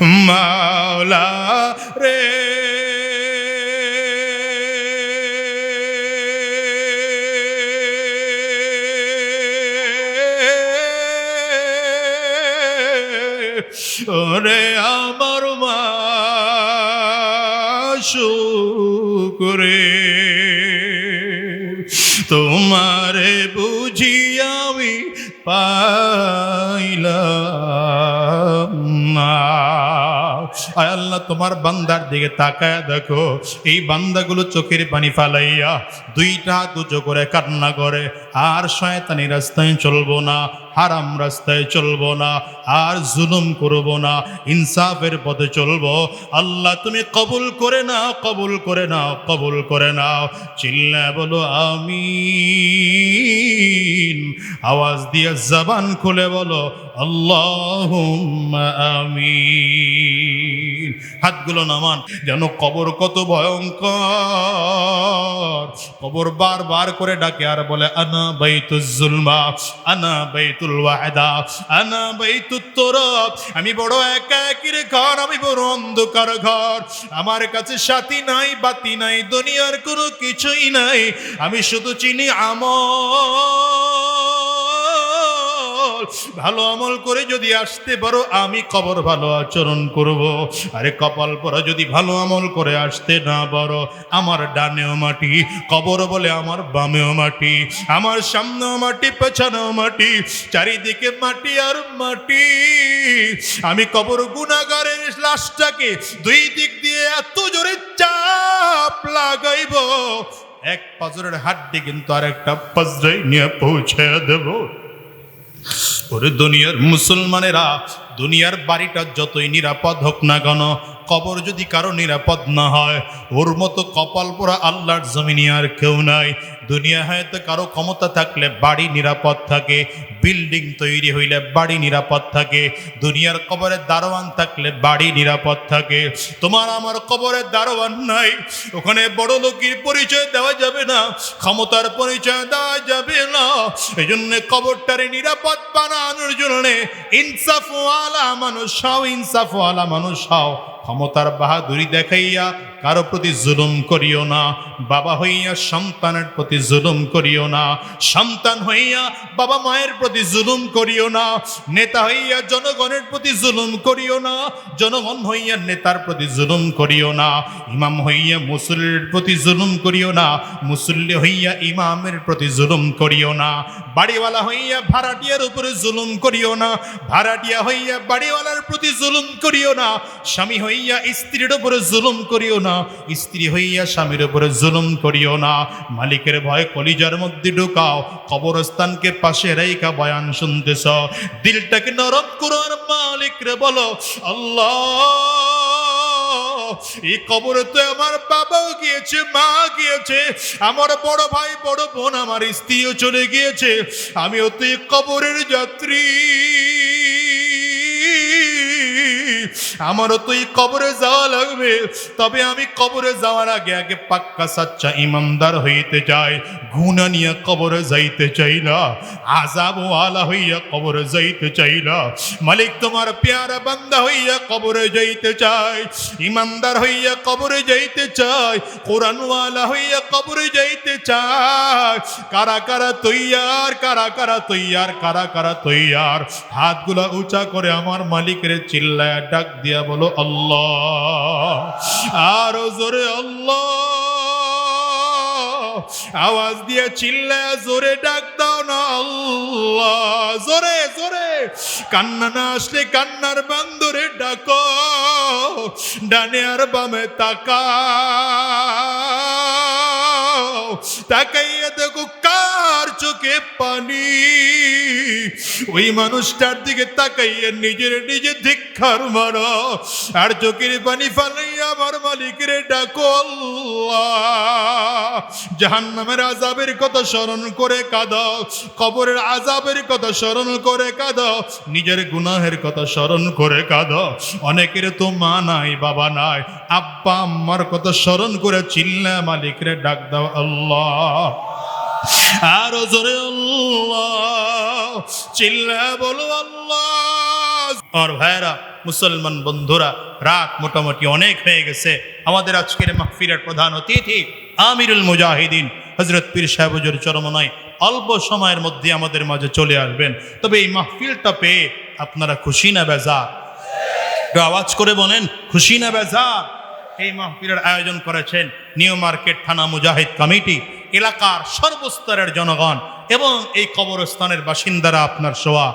মাওলা রে। ওরে আমার মা শুকুরে। তোমারে বুঝি আমি পাইলাম। আল্লাহ, তোমার বান্দার দিকে তাকায় দেখো। এই বান্দাগুলো চোখের পানি ফালাইয়া দুইটা দুজো করে কান্না করে, আর শয়তানি রাস্তায় চলবো না। হারাম রাস্তায় চলবো না, আর জুলুম করব না, ইনসাফের পথে চলবো। আল্লাহ, তুমি কবুল করে নাও, কবুল করে নাও, কবুল করে নাও। চিল্লা বলো আমি আওয়াজ দিয়ে জবান খুলে বলো আল্লাহ আমিন হাতগুলো নামান, যেন কবর কত ভয়ঙ্কর। কবর বার বার করে ডাকে আর বলে, আনা বাইতুল জুলমা, আনা বাইতুল ওয়াদা আনা বাইতুত তোরব। আমি বড় একা একির ঘর, আমি বড় অন্ধকার ঘর। আমার কাছে সাথী নাই, বাতি নাই, দুনিয়ার কোনো কিছুই নাই। আমি শুধু চিনি আমল। ভালো আমল করে যদি আসতে পারো, আমি কবর ভালো আচরণ করব। আরে কপাল পরা যদি ভালো আমল করে আসতে না পারো, আমার ডানেও মাটি, কবর বলে আমার বামেও মাটি, আমার সামনেও মাটি, পেছনেও মাটি, চারিদিকে মাটি আর মাটি। আমি কবর গুণাগারের লাশটাকে দুই দিক দিয়ে এত জোরে চাপ লাগাইব, এক পাজরের হাড্ডি কিন্তু আর একটা পাজরাই নিয়ে পৌঁছে দেবো। ওরে দুনিয়ার মুসলমানেরা দুনিয়ার বাড়িটা যতই নিরাপদ হোক না কেন, কবর যদি কারও নিরাপদ না হয়, ওর মতো কপাল পোড়া আল্লাহর জমিনে আর কেউ নাই। দুনিয়া হয়তো কারও ক্ষমতা থাকলে বাড়ি নিরাপদ থাকে, বিল্ডিং তৈরি হইলে বাড়ি নিরাপদ থাকে, দুনিয়ার কবরের দারোয়ান থাকলে বাড়ি নিরাপদ থাকে। তোমার আমার কবরের দারোয়ান নাই, ওখানে বড় লোকের পরিচয় দেওয়া যাবে না, ক্ষমতার পরিচয় দেওয়া যাবে না। এই জন্য কবরটারে নিরাপদ বানানোর জন্য ইনসাফওয়ালা মানুষ হও ইনসাফওয়ালা মানুষ হও। ক্ষমতার বাহাদুরি দেখাইয়া কারও প্রতি জুলুম করিও না। বাবা হইয়া সন্তানের প্রতি জুলুম করিও না। সন্তান হইয়া বাবা মায়ের প্রতি জুলুম করিও না। নেতা হইয়া জনগণের প্রতি জুলুম করিও না। জনগণ হইয়া নেতার প্রতি জুলুম করিও না। ইমাম হইয়া মুসল্লির প্রতি জুলুম করিও না। মুসল্লি হইয়া ইমামের প্রতি জুলুম করিও না। বাড়িওয়ালা হইয়া ভাড়াটিয়ার উপরে জুলুম করিও না। ভাড়াটিয়া হইয়া বাড়িওয়ালার প্রতি জুলুম করিও না। স্বামী হইয়া স্ত্রীর উপরে জুলুম করিও না, স্ত্রী হইয়া স্বামীর উপরে জুলুম করিও না। মালিকের ভয় কলিজার মধ্যে ঢুকাও, কবরস্থানকে পাশে রেখা বয়ান শুনতেছ। দিলটাকে নরম করো আর মালিক রে বলো, আল্লাহ, এই কবরে তো আমার বাবাও গিয়েছে মা গিয়েছে, আমার বড় ভাই, বড় বোন, আমার স্ত্রীও চলে গিয়েছে, আমিও তো এই কবরের যাত্রী। আমারও তো এই কবরে যাওয়া লাগবে। তবে আমি কবরে যাওয়ার আগে আগে পাক্কা সাচ্চা ইমানদার হইতে চাই গুণা নিয়ে কবরে যাইতে চাই না আজাব আলা হইয়া কবরে যাইতে চাই না মালিক তোমার পেয়ারা বান্দা হইয়া কবরে যাইতে চাই ইমানদার হইয়া কবরে যাইতে চাই কোরআনওয়ালা হইয়া কবরে যাইতে চাই কারা কারা তৈয়ার, কারা কারা তৈয়ার, কারা কারা তৈয়ার। হাতগুলা উঁচা করে আমার মালিকের চিল্লায় ডাক দিয়া বলো, আল্লাহ। আরও জোরে, আল্লাহ। আওয়াজ দিয়ে চিল্লায় জোরে ডাক দাও না, আল্লাহ। জোরে জোরে। কান্না না আসলে কান্নার বান্দরে ডাকো, ডানে আর বামে তাকা তাকাইয়া দেখো কার চোখে পানি। ওই মানুষটার দিকে তাকাইয়া নিজের নিজে ধিক্ষার মারো, আর চোখের পানি ফালাইয়া আমার মালিকের ডাকো জাহান নামের আজাবের কথা স্মরণ করে কাঁদো কবরের আজাবের কথা স্মরণ করে কাঁদো নিজের গুনাহের কথা স্মরণ করে কাঁদো অনেকের তো মা নাই, বাবা নাই, আব্বা, আম্মার কথা স্মরণ করে চিল্লা মালিকরে ডাক দাও আল্লাহ। আরও জোরে চিল্লা বলো আল্লাহ। ভাইয়েরা, মুসলমান বন্ধুরা, রাত মোটামুটি অনেক হয়ে গেছে। আমাদের আজকের মাহফিরের প্রধান অতিথি আমিরুল মুজাহিদিন হজরত পীর সাহেবজুর চরমনায় অল্প সময়ের মধ্যে আমাদের মাঝে চলে আসবেন। তবে এই মাহফিলটা পেয়ে আপনারা খুশি না একটু আওয়াজ করে বলেন, খুশি না বেজা এই মাহফিলের আয়োজন করেছেন নিউ মার্কেট থানা মুজাহিদ কমিটি। এলাকার সর্বস্তরের জনগণ এবং এই কবরস্থানের বাসিন্দারা আপনার সোয়া